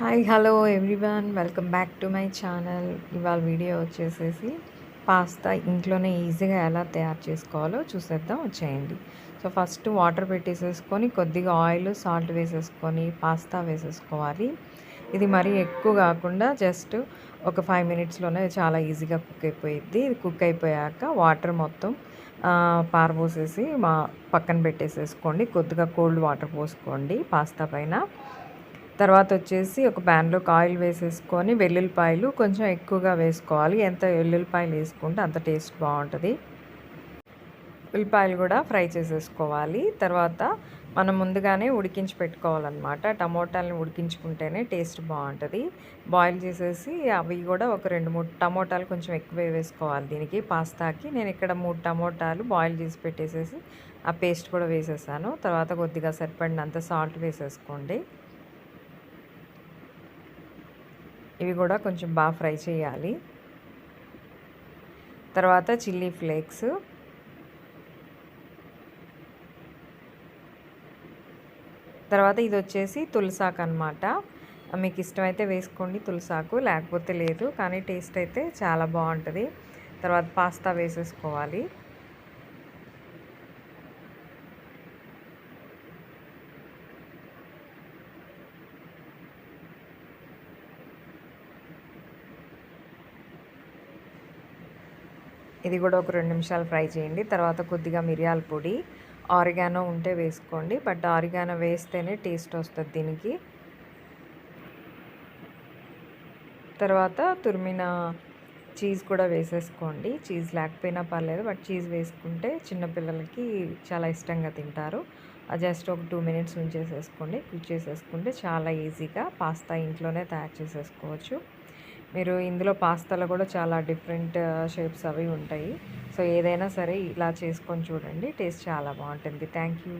Hi hello everyone. Welcome back to my channel. ఇవాళ video వచ్చేసేసి pasta ఇంట్లోనే ఈజీగా ఎలా తయారు చేసుకోవాలో చూసేద్దాం. వచ్చేయండి. సో ఫస్ట్ వాటర్ పెట్టేసేసుకొని కొద్దిగా ఆయిల్ సాల్ట్ వేసేసుకొని పాస్తా వేసేసుకోవాలి. ఇది మరీ ఎక్కువ కాకుండా జస్ట్ ఒక ఫైవ్ మినిట్స్లోనే చాలా ఈజీగా కుక్ అయిపోయిద్ది. ఇది కుక్ అయిపోయాక వాటర్ మొత్తం పారబోసేసి మా పక్కన పెట్టేసేసుకోండి. కొద్దిగా కోల్డ్ వాటర్ పోసుకోండి పాస్తా పైన. తర్వాత వచ్చేసి ఒక ప్యాన్లోకి ఆయిల్ వేసేసుకొని వెల్లుల్లిపాయలు కొంచెం ఎక్కువగా వేసుకోవాలి. ఎంత వెల్లుల్లిపాయలు వేసుకుంటే అంత టేస్ట్ బాగుంటుంది ఉల్లిపాయలు కూడా ఫ్రై చేసేసుకోవాలి. తర్వాత మనం ముందుగానే ఉడికించి పెట్టుకోవాలన్నమాట. టమోటాలను ఉడికించుకుంటేనే టేస్ట్ బాగుంటుంది బాయిల్ చేసేసి అవి కూడా ఒక రెండు మూడు టమోటాలు కొంచెం ఎక్కువ వేసుకోవాలి దీనికి. పాస్తాకి నేను ఇక్కడ మూడు టమోటాలు బాయిల్ చేసి పెట్టేసేసి ఆ పేస్ట్ కూడా వేసేసాను. తర్వాత కొద్దిగా సరిపడినంత సాల్ట్ వేసేసుకోండి. ఇవి కూడా కొంచెం బాగా ఫ్రై చేయాలి. తర్వాత చిల్లీ ఫ్లేక్స్. తర్వాత ఇది వచ్చేసి తులసాకు అనమాట మీకు ఇష్టమైతే వేసుకోండి తులసాకు లేకపోతే లేదు కానీ టేస్ట్ అయితే చాలా బాగుంటుంది. తర్వాత పాస్తా వేసేసుకోవాలి. ఇది కూడా ఒక రెండు నిమిషాలు ఫ్రై చేయండి. తర్వాత కొద్దిగా మిరియాల పొడి ఆరిగానో ఉంటే వేసుకోండి. బట్ ఆరిగానో వేస్తేనే టేస్ట్ వస్తుంది దీనికి. తర్వాత తురిమిన చీజ్ కూడా వేసేసుకోండి. చీజ్ లేకపోయినా పర్లేదు బట్ చీజ్ వేసుకుంటే చిన్నపిల్లలకి చాలా ఇష్టంగా తింటారు. జస్ట్ ఒక టూ మినిట్స్ ఉంచేసేసుకోండి. కుక్ చేసేసుకుంటే చాలా ఈజీగా పాస్తా ఇంట్లోనే తయారు చేసేసుకోవచ్చు. మీరు ఇందులో పాస్తాలో కూడా చాలా డిఫరెంట్ షేప్స్ అవి ఉంటాయి. సో ఏదైనా సరే ఇలా చేసుకొని చూడండి. టేస్ట్ చాలా బాగుంటుంది. Thank you